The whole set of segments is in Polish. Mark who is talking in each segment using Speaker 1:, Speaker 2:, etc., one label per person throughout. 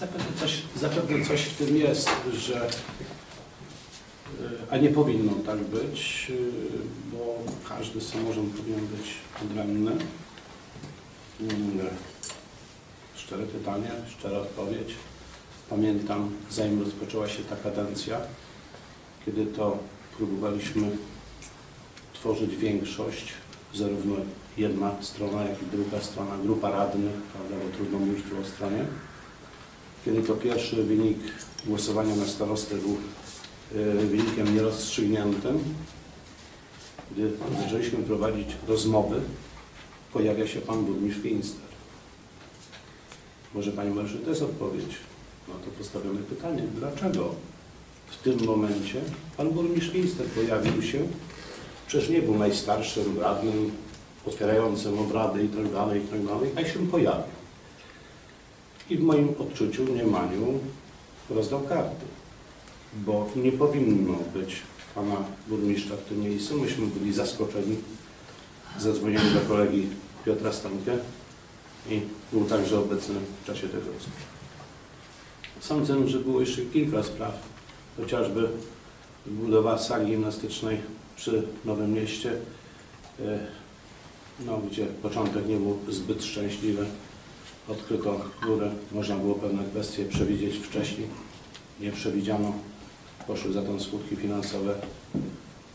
Speaker 1: Zapewne coś, zapewne coś w tym jest, że y, a nie powinno tak być, y, bo każdy samorząd powinien być odrębny. Szczere pytanie, szczera odpowiedź. Pamiętam, zanim rozpoczęła się ta kadencja, kiedy to próbowaliśmy tworzyć większość, zarówno jedna strona, jak i druga strona, grupa radnych, prawda, bo trudno mówić tu o stronie. Kiedy to pierwszy wynik głosowania na starostę był y, wynikiem nierozstrzygniętym, gdy zaczęliśmy prowadzić rozmowy, pojawia się pan burmistrz Winster. Może Panie Marszu, to jest odpowiedź na to postawione pytanie. Dlaczego w tym momencie pan burmistrz Winster pojawił się? Przecież nie był najstarszym radnym, otwierającym obrady i tak dalej, i tak a się pojawił. I w moim odczuciu, mniemaniu rozdał karty, bo nie powinno być pana burmistrza w tym miejscu. Myśmy byli zaskoczeni. Zadzwoniłem do kolegi Piotra Stankę i był także obecny w czasie tego rozmowy. Sądzę, że było jeszcze kilka spraw, chociażby budowa sali gimnastycznej przy Nowym Mieście, e, no, gdzie początek nie był zbyt szczęśliwy. Odkryto górę, można było pewne kwestie przewidzieć wcześniej. Nie przewidziano, poszły za to skutki finansowe.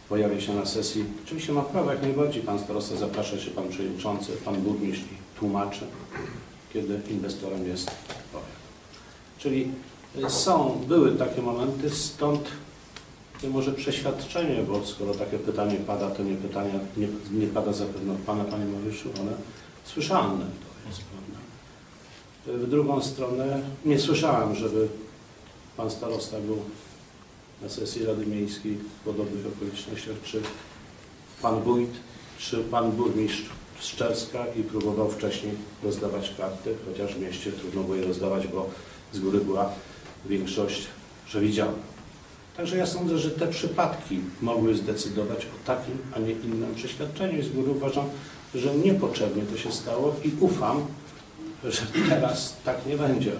Speaker 1: Pojawia się na sesji. Oczywiście ma prawo jak najbardziej pan starosta zaprasza się, pan przewodniczący, pan burmistrz i tłumaczy, kiedy inwestorem jest powiat. Czyli y, są, były takie momenty, stąd może przeświadczenie, bo skoro takie pytanie pada, to nie pytanie, nie, nie pada zapewne od Pana, Panie Mariuszu, ale słyszalne to jest. W drugą stronę nie słyszałem, żeby Pan Starosta był na sesji Rady Miejskiej w podobnych okolicznościach, czy Pan Wójt, czy Pan Burmistrz z Czerska i próbował wcześniej rozdawać karty, chociaż w mieście trudno było je rozdawać, bo z góry była większość przewidziana. Także ja sądzę, że te przypadki mogły zdecydować o takim, a nie innym przeświadczeniu i z góry uważam, że niepotrzebnie to się stało i ufam, że teraz tak nie będzie.